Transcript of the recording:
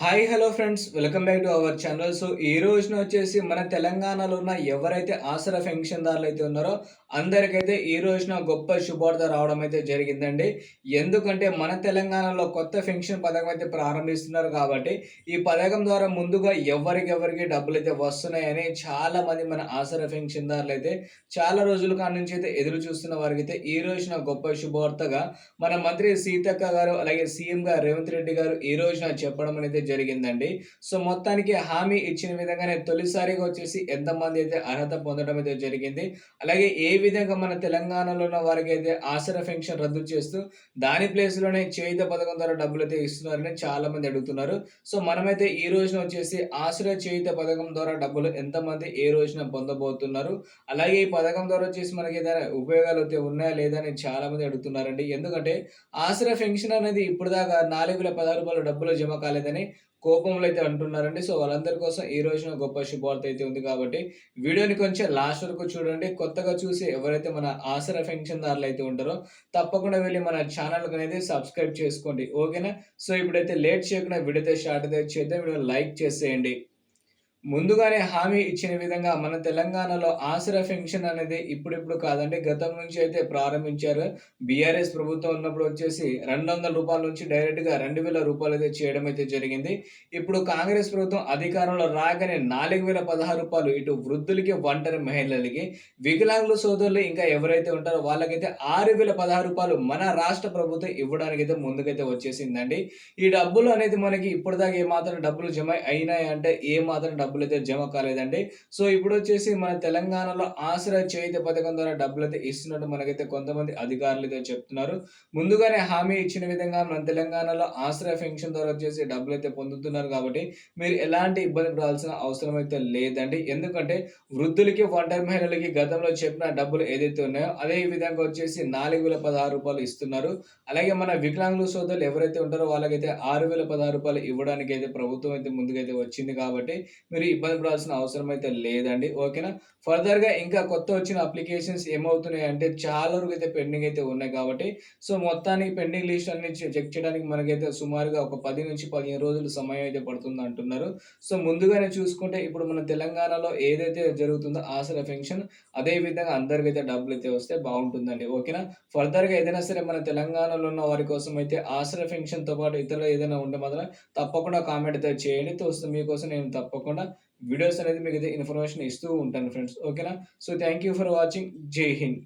Hi hello friends welcome back to our channel so ఈ రోజున వచ్చేసి మన తెలంగాణలో ఉన్న ఎవరైతే ఆసరా పెన్షన్దారులు అయితే ఉన్నారో అందరికైతే ఈ రోజున గొప్ప శుభార్త రావడం అయితే జరిగిందండి. ఎందుకంటే మన తెలంగాణలో కొత్త పెన్షన్ పథకం అయితే ప్రారంభిస్తున్నారు కాబట్టి ఈ పథకం ద్వారా ముందుగా ఎవరికెవరికి డబ్బులు అయితే వస్తున్నాయని చాలా మంది మన ఆసరా పెన్షన్దారులు అయితే చాలా రోజుల కాడ నుంచి అయితే ఎదురు చూస్తున్న వారికి అయితే ఈ రోజున గొప్ప శుభవార్తగా మన మంత్రి సీతక్క గారు అలాగే సీఎం గారు రేవంత్ రెడ్డి గారు ఈ రోజున చెప్పడం అనేది జరిగిందండి. సో మొత్తానికి హామీ ఇచ్చిన విధంగానే తొలిసారిగా వచ్చేసి ఎంతమంది అయితే అర్హత పొందడం అయితే జరిగింది. అలాగే ఏ విధంగా మన తెలంగాణలో ఉన్న వారికి అయితే ఆసరా పెన్షన్ రద్దు చేస్తూ దాని ప్లేస్లోనే చేయుత పథకం ద్వారా డబ్బులు అయితే ఇస్తున్నారని చాలా మంది అడుగుతున్నారు. సో మనమైతే ఈ రోజున వచ్చేసి ఆశ్రయ చేయుత పథకం ద్వారా డబ్బులు ఎంతమంది ఏ రోజున పొందబోతున్నారు? అలాగే ఈ పథకం ద్వారా వచ్చేసి మనకి ఏదైనా ఉపయోగాలు అయితే ఉన్నాయా లేదా అని చాలా మంది అడుగుతున్నారండి. ఎందుకంటే ఆశ్రయ పెన్షన్ అనేది ఇప్పుడు దాకా నాలుగు వేల పదహారు రూపాయలు డబ్బులు జమ కాలేదని కోపంలో అయితే అంటున్నారండి. సో వాళ్ళందరి కోసం ఈ రోజున గొప్ప శుభవార్త అయితే ఉంది కాబట్టి వీడియోని కొంచెం లాస్ట్ వరకు చూడండి. కొత్తగా చూసి ఎవరైతే మన ఆసరా పెన్షన్దారులు అయితే ఉంటారో తప్పకుండా వెళ్ళి మన ఛానల్ అనేది సబ్స్క్రైబ్ చేసుకోండి. ఓకేనా? సో ఇప్పుడైతే లేట్ చేయకుండా వీడియో అయితే స్టార్ట్ అయితే చేద్దాం. వీడియో లైక్ చేసేయండి. ముందుగానే హామీ ఇచ్చిన విధంగా మన తెలంగాణలో ఆసరా పెన్షన్ అనేది ఇప్పుడిప్పుడు కాదండి గతం నుంచి అయితే ప్రారంభించారు. బీఆర్ఎస్ ప్రభుత్వం ఉన్నప్పుడు వచ్చేసి రెండు వందల రూపాయల నుంచి డైరెక్ట్గా రెండు వేల రూపాయలు అయితే చేయడం అయితే జరిగింది. ఇప్పుడు కాంగ్రెస్ ప్రభుత్వం అధికారంలో రాగానే నాలుగు వేల పదహారు రూపాయలు ఇటు వృద్ధులకి ఒంటరి మహిళలకి వికలాంగుల సోదరులు ఇంకా ఎవరైతే ఉంటారో వాళ్ళకైతే ఆరు వేల పదహారు రూపాయలు మన రాష్ట్ర ప్రభుత్వం ఇవ్వడానికి అయితే ముందుకైతే వచ్చేసిందండి. ఈ డబ్బులు అనేది మనకి ఇప్పటిదాకా ఏ మాత్రం డబ్బులు జమ అయినాయి అంటే ఏ మాత్రం డబ్బులు అయితే జమ కాలేదండి. సో ఇప్పుడు వచ్చేసి మన తెలంగాణలో ఆశ్రయ చేయుత పథకం ద్వారా డబ్బులు అయితే ఇస్తున్నట్టు మనకైతే కొంతమంది అధికారులు అయితే చెప్తున్నారు. ముందుగానే హామీ ఇచ్చిన విధంగా మన తెలంగాణలో ఆశ్రయ పెన్షన్ ద్వారా వచ్చేసి డబ్బులు అయితే పొందుతున్నారు కాబట్టి మీరు ఎలాంటి ఇబ్బంది పడాల్సిన అవసరం అయితే లేదండి. ఎందుకంటే వృద్ధులకి ఒంటరి మహిళలకి గతంలో చెప్పిన డబ్బులు ఏదైతే ఉన్నాయో అదే విధంగా వచ్చేసి నాలుగు వేల పదహారు రూపాయలు ఇస్తున్నారు. అలాగే మన వికలాంగుల సోదరులు ఎవరైతే ఉంటారో వాళ్ళకైతే ఆరు వేల పదహారు రూపాయలు ఇవ్వడానికి అయితే ప్రభుత్వం అయితే ముందుకైతే వచ్చింది కాబట్టి మీరు ఇబ్బంది పడాల్సిన అవసరం అయితే లేదండి. ఓకేనా? ఫర్దర్గా ఇంకా కొత్త వచ్చిన అప్లికేషన్స్ ఏమవుతున్నాయి అంటే చాలా వరకు అయితే పెండింగ్ అయితే ఉన్నాయి కాబట్టి సో మొత్తానికి పెండింగ్ లిస్ట్ అన్ని చెక్ చేయడానికి మనకైతే సుమారుగా ఒక పది నుంచి పదిహేను రోజులు సమయం అయితే పడుతుంది అంటున్నారు. సో ముందుగానే చూసుకుంటే ఇప్పుడు మన తెలంగాణలో ఏదైతే జరుగుతుందో ఆసరా పెన్షన్ అదే విధంగా అందరికైతే డబ్బులు అయితే వస్తే బాగుంటుందండి. ఓకేనా? ఫర్దర్గా ఏదైనా సరే మన తెలంగాణలో ఉన్న వారి కోసం అయితే ఆసరా పెన్షన్తో పాటు ఇతరులు ఏదైనా ఉంటే మాత్రం తప్పకుండా కామెంట్ అయితే చేయండి. వస్తుంది మీకోసం నేను తప్పకుండా వీడియోస్ అనేది మీకు అయితే ఇన్ఫర్మేషన్ ఇస్తూ ఉంటాను ఫ్రెండ్స్ ఓకేనా so thank you for watching Jai Hind